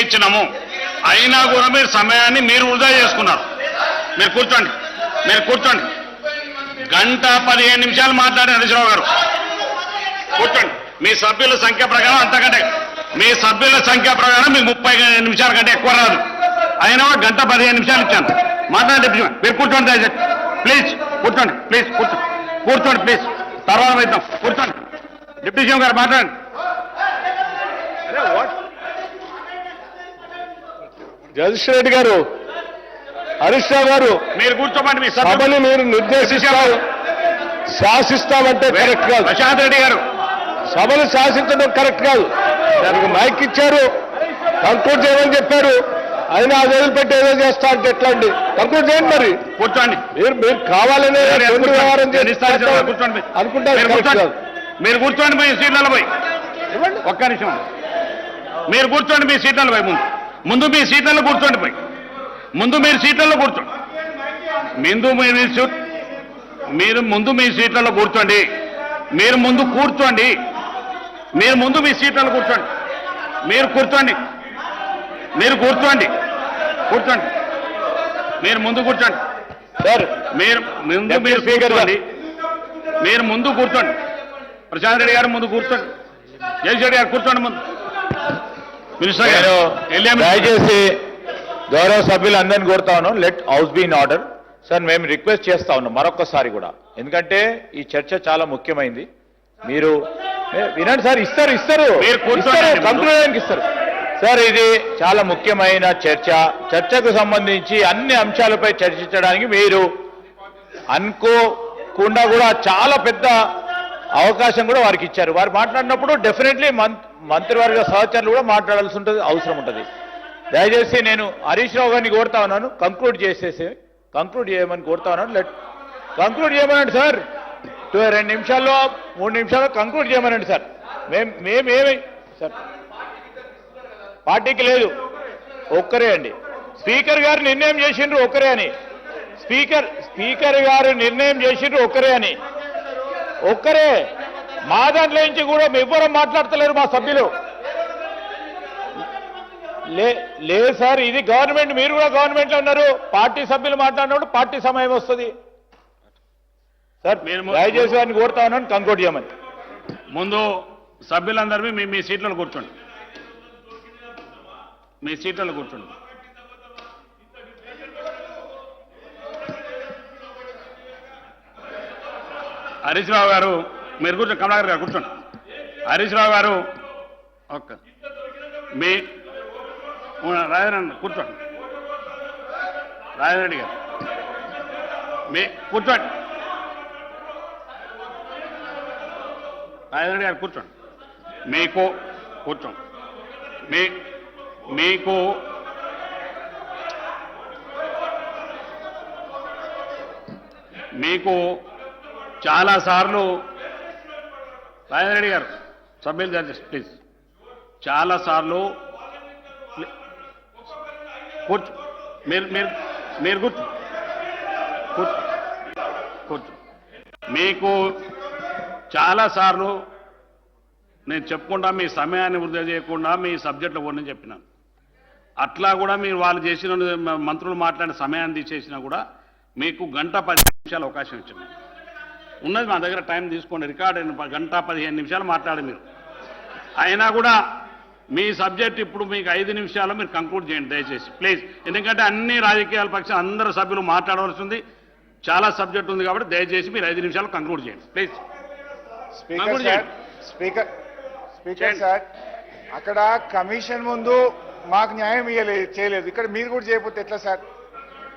ఇచ్చినాము. అయినా కూడా మీరు సమయాన్ని మీరు వృధా చేసుకున్నారు. మీరు కూర్చోండి. మీరు కూర్చోండి. గంట పదిహేను నిమిషాలు మాట్లాడారు హరీశ్రావు గారు. కూర్చోండి. మీ సభ్యుల సంఖ్య ప్రకారం అంతకంటే మీ సభ్యుల సంఖ్య ప్రకారం మీకు ముప్పై నిమిషాల కంటే ఎక్కువ రాదు. అయినా గంట పదిహేను నిమిషాలు ఇచ్చాను. మాట్లాడండి మీరు కూర్చోండి దయచేసి. ప్లీజ్ కూర్చోండి ప్లీజ్ కూర్చోండి కూర్చోండి ప్లీజ్. తర్వాత వెళ్తాం కూర్చోండి. డిప్యూటీ సీఎం గారు మాట్లాడండి అరే, what? జగదీష్ రెడ్డి గారు హరీష్ రావు గారు మీరు కూర్చోమండి మీ సభని మీరు నిర్దేశిస్తారు శాసిస్తామంటే కరెక్ట్ కాదు. ప్రశాంత్ రెడ్డి గారు. సభను శాసించడం కరెక్ట్ కాదు. దానికి మైక్ ఇచ్చారు కంక్లూడ్ చేయమని చెప్పారు. అయినా అది వదిలిపెట్టి ఏదో చేస్తా అంటే ఎట్లా అండి? కంక్లూడ్ చేయండి మరి. కూర్చోండి. మీరు మీరు కావాలనే వ్యవహారం కూర్చోండి. అనుకుంటారు మీరు కూర్చోండి. కాదు. మీరు కూర్చోండి మీ సీట్లలో పోయి. ఒక్క నిమిషం. మీరు కూర్చోండి మీ సీట్లలో పోయి ముందు. ముందు మీ సీట్లలో కూర్చోండి పోయి. ముందు మీరు సీట్లలో కూర్చోండి. ముందు మీ సీట్ మీరు ముందు మీ సీట్లలో కూర్చోండి. మీరు ముందు కూర్చోండి. మీరు ముందు మీ సీట్లలో కూర్చోండి. మీరు కూర్చోండి. మీరు కూర్చోండి. కూర్చోండి. మీరు ముందు కూర్చోండి. సార్ మీరు ముందు మీరు. కూర్చోండి. మీరు ముందు కూర్చోండి. ప్రశాంత్ రెడ్డి గారు ముందు కూర్చోండి. జగదీష్ రెడ్డి గారు కూర్చోండి ముందు. మినిస్టర్ గారు దయచేసి గౌరవ సభ్యులందరినీ కోరుతా ఉన్నాం let house be in order sir మేము రిక్వెస్ట్ చేస్తా ఉన్నాం మరొకసారి కూడా. ఎందుకంటే ఈ చర్చ చాలా ముఖ్యమైంది. మీరు వినండి సార్ ఇస్తారు ఇస్తారు. మీరు కూర్చోండి ఇస్తారు, సార్ ఇది చాలా ముఖ్యమైన చర్చ. చర్చకు సంబంధించి అన్ని అంశాలపై చర్చించడానికి మీరు అనుకోకుండా కూడా చాలా పెద్ద అవకాశం కూడా వారికి ఇచ్చారు. వారు మాట్లాడినప్పుడు డెఫినెట్లీ మంత్రివర్గ సహచరులు కూడా మాట్లాడాల్సి ఉంటుంది అవసరం ఉంటుంది. దయచేసి నేను హరీష్ రావు గారిని కోరుతా ఉన్నాను. కంక్లూడ్ చేసేసి కంక్లూడ్ చేయమని కోరుతా ఉన్నాను. లెట్ కంక్లూడ్ చేయమనండి సార్ రెండు నిమిషాల్లో మూడు నిమిషాల్లో కంక్లూడ్ చేయమనండి సార్ మేము మేమేమి సార్ పార్టీకి లేదు. ఒక్కరే అండి. స్పీకర్ గారు నిర్ణయం చేసిండ్రు ఒక్కరే అని. స్పీకర్ స్పీకర్ గారు నిర్ణయం చేసిండ్రు ఒక్కరే అని. ఒక్కరే. మా దాంట్లో నుంచి కూడా ఎవ్వరూ మాట్లాడతలేరు మా సభ్యులు. లే లేదు సార్ ఇది గవర్నమెంట్ మీరు కూడా గవర్నమెంట్లో ఉన్నారు. పార్టీ సభ్యులు మాట్లాడినప్పుడు పార్టీ సమయం వస్తుంది. సార్ దయచేసి వారిని కోరుతా ఉన్నాను కంక్లూడ్ చేయమని. ముందు సభ్యులందరూ మీ మీ సీట్లలో కూర్చోండి. మీ సీట్లలో కూర్చోండి. హరీష్ రావు గారు మీరు కూర్చోండి కమలాకర్ గారు కూర్చోండి. హరీష్ రావు గారు ఓకే. మీ రాజారెడ్డి కూర్చోండి. రాజారెడ్డి గారు. మీ కూర్చోండి. రాజారెడ్డి గారు కూర్చోండి. మీకు కూర్చోండి. మీ మీకు మీకు చాలాసార్లు రాజారెడ్డి గారు సభ్యులు జడ్జెస్ ప్లీజ్ చాలాసార్లు కూర్చు మీరు మీరు మీరు కూర్చు. కూర్చు కూర్చు. మీకు చాలాసార్లు నేను చెప్పుకుంటా మీ సమయాన్ని వృధా చేయకుండా మీ సబ్జెక్టులు పోని చెప్పినాను అట్లా కూడా మీరు వాళ్ళు చేసిన మంత్రులు మాట్లాడిన సమయాన్ని తీసేసినా కూడా మీకు గంట పది నిమిషాలు అవకాశం ఇచ్చాను. ఉన్నది మా దగ్గర టైం తీసుకోండి రికార్డ్ అయిన గంట పదిహేను నిమిషాలు మాట్లాడి మీరు. అయినా కూడా మీ సబ్జెక్ట్ ఇప్పుడు మీకు ఐదు నిమిషాలు మీరు కంక్లూడ్ చేయండి దయచేసి. ప్లీజ్. ఎందుకంటే అన్ని రాజకీయాల పక్షం అందరు సభ్యులు మాట్లాడవలసి ఉంది. చాలా సబ్జెక్ట్ ఉంది కాబట్టి దయచేసి మీరు ఐదు నిమిషాలు కంక్లూడ్ చేయండి. ప్లీజ్. స్పీకర్. స్పీకర్. సార్ అక్కడ కమిషన్ ముందు మాకు న్యాయం ఇయ్యలేదు చేయలేదు. ఇక్కడ మీరు కూడా చేయకపోతే ఎట్లా సార్?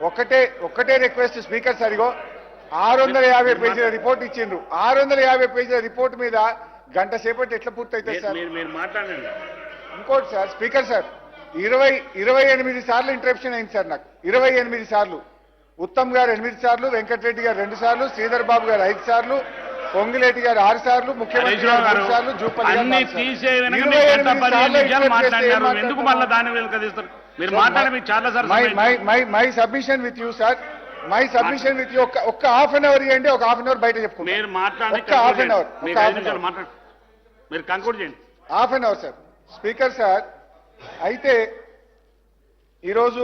ఒక్కటే ఒక్కటే రిక్వెస్ట్ స్పీకర్ సార్ ఇగో. ఆరు వందల యాభై పేజీల రిపోర్ట్ ఇచ్చిండ్రు. ఆరు వందల యాభై పేజీల రిపోర్ట్ మీద గంట సేపటి ఎట్లా పూర్తి అవుతుంది మీరు- సార్? మీరు మీరు మాట్లాడండి. ఇంకోటి సార్ స్పీకర్ సార్ ఇరవై ఇరవై ఎనిమిది సార్లు ఇంటరప్షన్ అయింది సార్ నాకు. ఇరవై ఎనిమిది సార్లు. ఉత్తమ్ గారు ఎనిమిది సార్లు వెంకటరెడ్డి గారు రెండు సార్లు శ్రీధర్ బాబు గారు ఐదు సార్లు పొంగిలేటి గారు ఆరు సార్లు ముఖ్యమంత్రి గారు సార్లు Jupally my submission with you sir my submission with you ఒక్క ఒక్క హాఫ్ అన్ అవర్ ఇవ్వండి ఒక హాఫ్ అన్ అవర్ బయట చెప్పుకుంటాం. మీరు మాట్లాడి ఒక్క హాఫ్ అన్ అవర్ మీరు ఐదు హాఫ్ అన్ నిమిషాలు అవర్ మాట్లాడు. మీరు కంక్లూడ్ చేయండి. Half an hour sir speaker sir అయితే ఈరోజు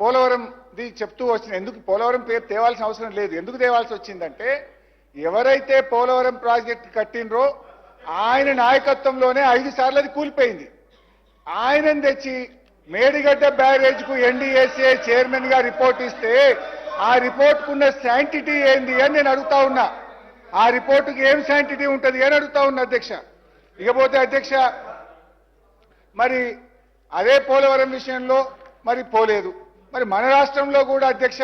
పోలవరంది చెప్తూ వచ్చిన ఎందుకు పోలవరం పేరు తేవాల్సిన అవసరం లేదు. ఎందుకు తేవాల్సి వచ్చిందంటే ఎవరైతే పోలవరం ప్రాజెక్ట్ కట్టినరో ఆయన నాయకత్వంలోనే ఐదు సార్లు అది కూలిపోయింది. ఆయనను తెచ్చి మేడిగడ్డ బ్యారేజ్కు ఎన్డీఎస్ఏ చైర్మన్గా రిపోర్ట్ ఇస్తే ఆ రిపోర్ట్ కున్న శాంటిటీ ఏంది అని నేను అడుగుతా ఉన్నా. ఆ రిపోర్టుకి ఏం శాంటిటీ ఉంటది అని అడుగుతా ఉన్నా అధ్యక్ష. ఇకపోతే అధ్యక్ష మరి అదే పోలవరం విషయంలో మరి పోలేదు. మరి మన రాష్ట్రంలో కూడా అధ్యక్ష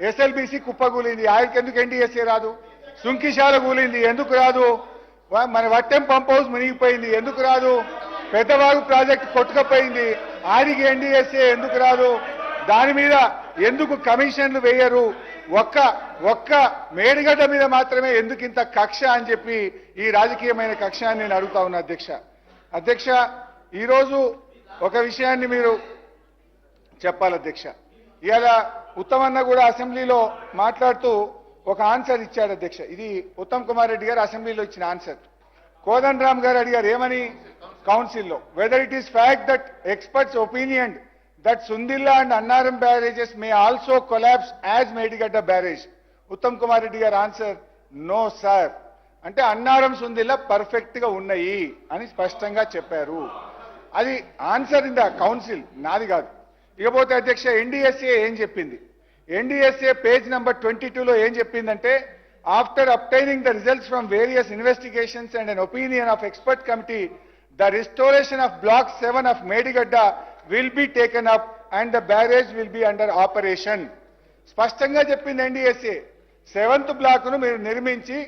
ఎస్ఎల్బిసి కుప్పగూలింది ఆయనకి ఎందుకు ఎన్డీఎస్ఏ రాదు? సుంకిశాల కూలింది. ఎందుకు రాదు? మన వట్టెం పంప్ హౌస్ మునిగిపోయింది. ఎందుకు రాదు? పెద్దవాగు ప్రాజెక్ట్ కొట్టుకపోయింది. ఆయనకి ఎన్డీఎస్ఏ ఎందుకు రాదు? దాని మీద ఎందుకు కమిషన్లు వేయరు? ఒక్క ఒక్క మేడిగడ్డ మీద మాత్రమే ఎందుకు ఇంత కక్ష అని చెప్పి ఈ రాజకీయమైన కక్ష అని నేను అడుగుతా ఉన్నా అధ్యక్ష. అధ్యక్ష ఈరోజు ఒక విషయాన్ని మీరు చెప్పాలి అధ్యక్ష. ఇవాళ ఉత్తమన్న కూడా అసెంబ్లీలో మాట్లాడుతూ ఒక ఆన్సర్ ఇచ్చాడు అధ్యక్ష. ఇది ఉత్తమ్ కుమార్ రెడ్డి గారు అసెంబ్లీలో ఇచ్చిన ఆన్సర్. కోదండ రామ్ గారు అడిగారు ఏమని? కౌన్సిల్లో. Whether it is fact that experts opinion that Sundilla and Annaram barrages may also collapse as Medigadda barrage Uttam Kumar Reddy garu answer no sir అంటే అన్నారం సుందిల్లా పర్ఫెక్ట్గా ఉన్నాయి అని స్పష్టంగా చెప్పారు. అది ఆన్సర్ ఇన్ ద కౌన్సిల్ నాది కాదు. ఇకపోతే అధ్యక్ష ఎన్డీఎస్ఏ ఏం చెప్పింది? ఎన్డీఎస్ఏ పేజ్ నెంబర్ ట్వంటీ టూలో ఏం చెప్పిందంటే after obtaining the results from various investigations and an opinion of expert committee the restoration of block seven of Medigadda will be taken up and the barrage will be under operation స్పష్టంగా చెప్పింది NDSA seventh బ్లాక్ను మీరు నిర్మించి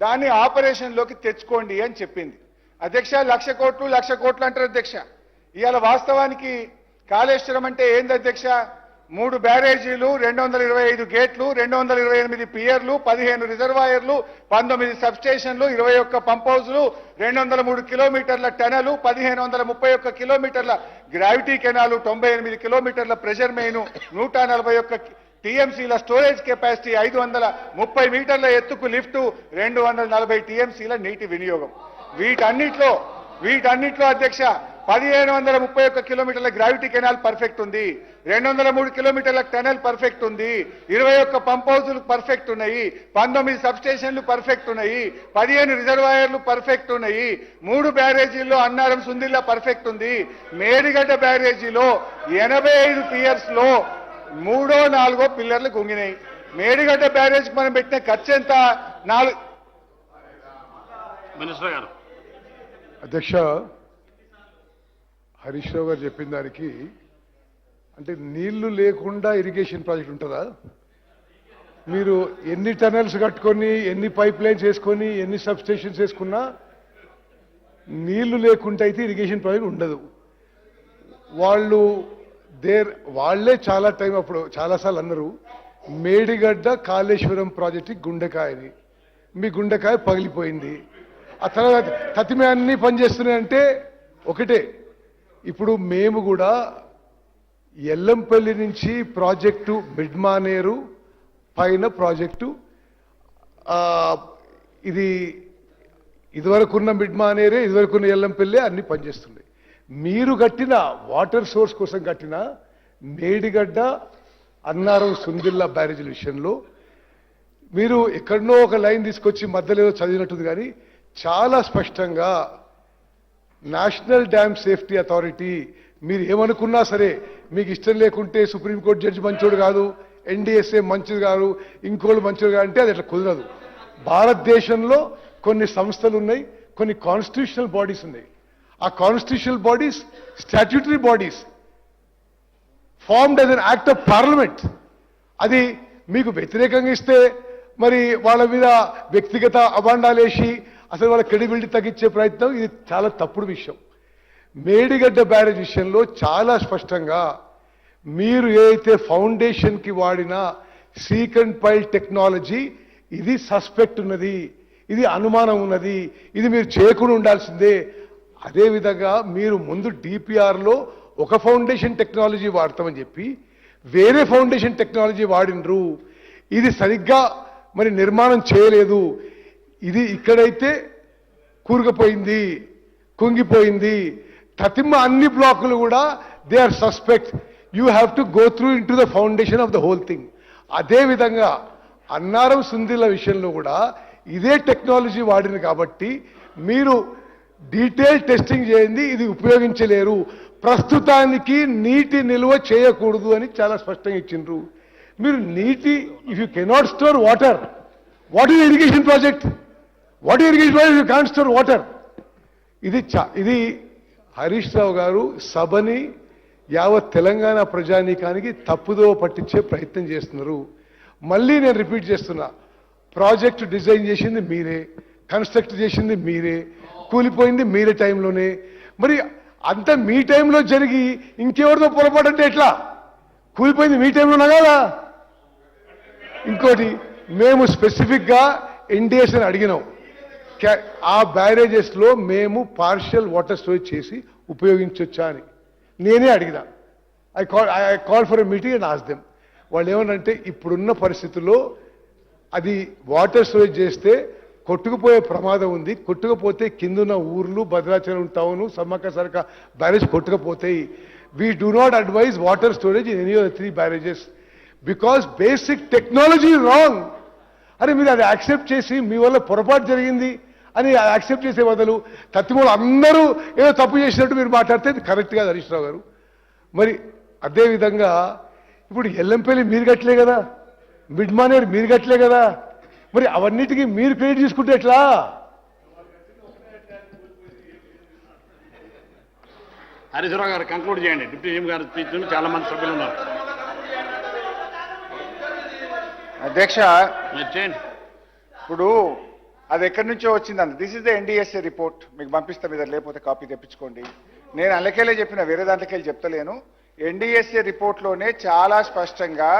దాన్ని ఆపరేషన్లోకి తెచ్చుకోండి అని చెప్పింది. అధ్యక్ష లక్ష కోట్లు లక్ష కోట్లు అంటారు అధ్యక్ష. ఇవాళ వాస్తవానికి కాళేశ్వరం అంటే ఏంది అధ్యక్ష? మూడు బ్యారేజీలు రెండు వందల ఇరవై ఐదు గేట్లు రెండు వందల ఇరవై ఎనిమిది పియర్లు పదిహేను రిజర్వాయర్లు పంతొమ్మిది సబ్స్టేషన్లు ఇరవై ఒక్క పంప్ హౌస్లు రెండు వందల మూడు కిలోమీటర్ల టెనలు పదిహేను వందల ముప్పై ఒక్క కిలోమీటర్ల గ్రావిటీ కెనాలు తొంభై ఎనిమిది కిలోమీటర్ల ప్రెషర్ మెయిన్ నూట నలభై ఒక్క టీఎంసీల స్టోరేజ్ కెపాసిటీ ఐదు వందల ముప్పై మీటర్ల ఎత్తుకు లిఫ్ట్ రెండు వందల నలభై టీఎంసీల నీటి వినియోగం. వీటన్నిట్లో వీటన్నిట్లో అధ్యక్ష పదిహేను వందల ముప్పై ఒక్క కిలోమీటర్ల గ్రావిటీ కెనాల్ పర్ఫెక్ట్ ఉంది. రెండు వందల మూడు కిలోమీటర్ల టనల్ పర్ఫెక్ట్ ఉంది. ఇరవై ఒక్క పంప్ హౌజులు పర్ఫెక్ట్ ఉన్నాయి. పంతొమ్మిది సబ్స్టేషన్లు పర్ఫెక్ట్ ఉన్నాయి. పదిహేను రిజర్వాయర్లు పర్ఫెక్ట్ ఉన్నాయి. మూడు బ్యారేజీల్లో అన్నారం సుందిల్లా పర్ఫెక్ట్ ఉంది. మేడిగడ్డ బ్యారేజీలో ఎనభై ఐదు పియర్స్లో మూడో నాలుగో పిల్లర్లు గుంగినాయి మేడిగడ్డ బ్యారేజ్ మనం పెట్టిన ఖర్చు ఎంత? నాలుగు మినిస్టర్ గారు. అధ్యక్ష హరీష్ రావు గారు చెప్పిన దానికి అంటే నీళ్ళు లేకుండా ఇరిగేషన్ ప్రాజెక్ట్ ఉంటుందా? మీరు ఎన్ని టనల్స్ కట్టుకొని ఎన్ని పైప్ లైన్స్ వేసుకొని ఎన్ని సబ్ స్టేషన్స్ వేసుకున్నా నీళ్ళు లేకుండా అయితే ఇరిగేషన్ ప్రాజెక్ట్ ఉండదు. వాళ్ళు దేర్ వాళ్ళే చాలా టైం అప్పుడు చాలాసార్లు అన్నారు మేడిగడ్డ కాళేశ్వరం ప్రాజెక్టు గుండెకాయని. మీ గుండెకాయ పగిలిపోయింది. ఆ తర్వాత తతిమే అన్ని పనిచేస్తున్నాయంటే ఒకటే ఇప్పుడు మేము కూడా ఎల్లంపల్లి నుంచి ప్రాజెక్టు మిడ్మానేరు పైన ప్రాజెక్టు ఆ, ఇది ఇదివరకున్న మిడ్మానేరే ఇదివరకున్న ఎల్లంపల్లి అన్ని పనిచేస్తున్నాయి. మీరు కట్టిన వాటర్ సోర్స్ కోసం కట్టిన మేడిగడ్డ అన్నారం సుందిల్లా బ్యారేజీల విషయంలో మీరు ఎక్కడనో ఒక లైన్ తీసుకొచ్చి మధ్యలో ఏదో చదివినట్టుంది కానీ చాలా స్పష్టంగా నేషనల్ డ్యామ్ సేఫ్టీ అథారిటీ మీరు ఏమనుకున్నా సరే మీకు ఇష్టం లేకుంటే సుప్రీంకోర్టు జడ్జి మంచోడు కాదు ఎన్డీఎస్ఏ మంచిది కాదు ఇంకోళ్ళు మంచోడు కాదు అంటే అది అట్లా కుదరదు. భారతదేశంలో కొన్ని సంస్థలు ఉన్నాయి కొన్ని కాన్స్టిట్యూషనల్ బాడీస్ ఉన్నాయి. ఆ constitutional bodies statutory bodies formed as an act of Parliament అది మీకు వ్యతిరేకంగా ఇస్తే మరి వాళ్ళ మీద వ్యక్తిగత అభాండాలేసి అసలు వాళ్ళ క్రెడిబిలిటీ తగ్గించే ప్రయత్నం ఇది చాలా తప్పుడు విషయం. మేడిగడ్డ బ్యారేజ్ విషయంలో చాలా స్పష్టంగా మీరు ఏదైతే ఫౌండేషన్కి వాడిన సీక్ అండ్ పైల్ టెక్నాలజీ ఇది సస్పెక్ట్ ఉన్నది ఇది అనుమానం ఉన్నది ఇది మీరు చేయకుండా ఉండాల్సిందే. అదేవిధంగా మీరు ముందు డిపిఆర్లో ఒక ఫౌండేషన్ టెక్నాలజీ వాడతామని చెప్పి వేరే ఫౌండేషన్ టెక్నాలజీ వాడినరు. ఇది సరిగ్గా మరి నిర్మాణం చేయలేదు. ఇది ఇక్కడైతే కూరుకుపోయింది కుంగిపోయింది. తతిమ్మ అన్ని బ్లాకులు కూడా they are suspect you have to go through into the foundation of the whole thing అదేవిధంగా అన్నారం సుందిల విషయంలో కూడా ఇదే టెక్నాలజీ వాడింది కాబట్టి మీరు డీటెయిల్ టెస్టింగ్ చేయండి ఇది ఉపయోగించలేరు. ప్రస్తుతానికి నీటి నిల్వ చేయకూడదు అని చాలా స్పష్టంగా ఇచ్చిండ్రు. మీరు నీటి if you cannot store water what is irrigation project what irrigation project you can store water ఇది ఇది హరీష్ రావు గారు సభని యావత్ తెలంగాణ ప్రజానీకానికి తప్పుదో పట్టించే ప్రయత్నం చేస్తున్నారు. మళ్ళీ నేను రిపీట్ చేస్తున్నా ప్రాజెక్ట్ డిజైన్ చేసింది మీరే కన్స్ట్రక్ట్ చేసింది మీరే కూలిపోయింది మీరే టైంలోనే. మరి అంత మీ టైంలో జరిగి ఇంకెవరితో పొరపాటు అంటే ఎట్లా? కూలిపోయింది మీ టైంలోనా కదా? ఇంకోటి మేము స్పెసిఫిక్గా ఎన్డిఎస్ అని అడిగినాం. ఆ బ్యారేజెస్లో మేము పార్షియల్ వాటర్ స్టోరేజ్ చేసి ఉపయోగించొచ్చా అని. నేనే అడిగినా. I call I call for a meeting and ask them వాళ్ళు ఏమనంటే ఇప్పుడున్న పరిస్థితుల్లో అది వాటర్ స్టోరేజ్ చేస్తే కొట్టుకుపోయే ప్రమాదం ఉంది. కొట్టుకుపోతే కిందున్న ఊర్లు Bhadrachalam town Sammakka సరక barrage కొట్టుకుపోతాయి. We do not advise water storage in any of three barrages because basic technology wrong అరే మీరు అది యాక్సెప్ట్ చేసి మీ వల్ల పొరపాటు జరిగింది. అని యాక్సెప్ట్ చేసే బదులు తత్తిమూలు అందరూ ఏదో తప్పు చేసినట్టు మీరు మాట్లాడితే కరెక్ట్ కాదు హరీష్ రావు గారు. మరి అదే విధంగా ఇప్పుడు ఎల్లంపల్లి మీరు కట్టలే కదా మిడ్ మానేర్ మీరు కట్టలే కదా మరి అవన్నిటికీ మీరు క్రెడిట్ తీసుకుంటే ఎట్లా? హరీశ్వరరావు గారు కంక్లూడ్ చేయండి. డిప్యూటీ సీఎం గారి స్పీచ్ చాలా మంది సభ్యులు ఉన్నారు. అధ్యక్ష ఇప్పుడు అది ఎక్కడి నుంచో వచ్చింది వచ్చిందండి this is the NDSA report మీకు పంపిస్తా మీద లేకపోతే కాపీ తెప్పించుకోండి. నేను అందుకేలే చెప్పిన వేరే దాంట్లోకి చెప్తలేను. ఎన్డీఎస్ఏ రిపోర్ట్లోనే చాలా స్పష్టంగా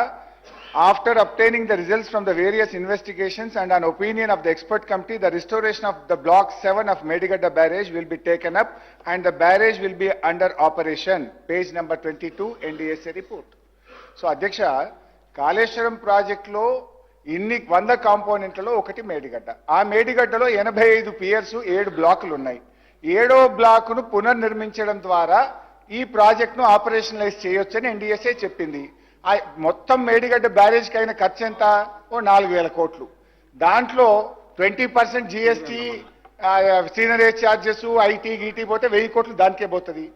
after obtaining the results from the various investigations and an opinion of the expert committee the restoration of the block seven of Medigadda barrage will be taken up and the barrage will be under operation page number twenty two NDSA report so అధ్యక్ష కాళేశ్వరం ప్రాజెక్ట్లో ఇన్ని వంద కాంపోనెంట్లలో ఒకటి మేడిగడ్డ. ఆ మేడిగడ్డలో ఎనభై ఐదు Pierce ఏడు బ్లాకులు ఉన్నాయి ఏడో బ్లాకును పునర్నిర్మించడం ద్వారా ఈ ప్రాజెక్టును ఆపరేషనలైజ్ చేయొచ్చని ఎన్డీఎస్ఏ చెప్పింది. ఆ మొత్తం మేడిగడ్డ బ్యారేజ్కి అయిన ఖర్చు ఎంత ఓ నాలుగు వేల కోట్లు. దాంట్లో twenty percent GST seigniorage charges IT గీటీ పోతే వెయ్యి కోట్లు దానికే పోతుంది.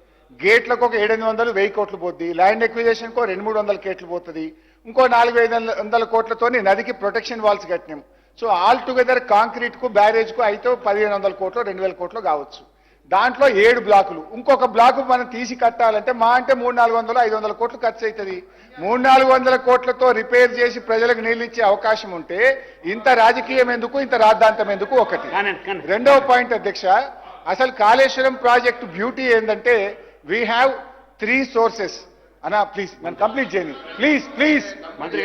గేట్లకు ఒక ఏడెనిమిది వందలు వెయ్యి కోట్లు పోద్ది. ల్యాండ్ ఎక్విజేషన్కు రెండు మూడు వందల కోట్లు పోతుంది. ఇంకో నాలుగు ఐదు వందల- వందల కోట్లతోని నదికి ప్రొటెక్షన్ వాల్స్ కట్టినాం. సో ఆల్ టుగెదర్ కాంక్రీట్కు బ్యారేజ్కు అయితే పదిహేను వందల కోట్లు రెండు వేల కోట్లు కావచ్చు. దాంట్లో ఏడు బ్లాకులు. ఇంకొక బ్లాకు మనం తీసి కట్టాలంటే మా అంటే మూడు నాలుగు వందలు ఐదు వందల కోట్లు ఖర్చు అవుతుంది మూడు నాలుగు వందల కోట్లతో రిపేర్ చేసి ప్రజలకు నీళ్ళు ఇచ్చే అవకాశం ఉంటే ఇంత రాజకీయం ఎందుకు ఇంత రాద్ధాంతం ఎందుకు ఒకటి. రెండవ పాయింట్ అధ్యక్ష అసలు కాళేశ్వరం ప్రాజెక్టు బ్యూటీ ఏంటంటే వీ హ్యావ్ త్రీ సోర్సెస్ అన్నా ప్లీజ్ నన్ను కంప్లీట్ చేయండి. ప్లీజ్ ప్లీజ్ మంత్రి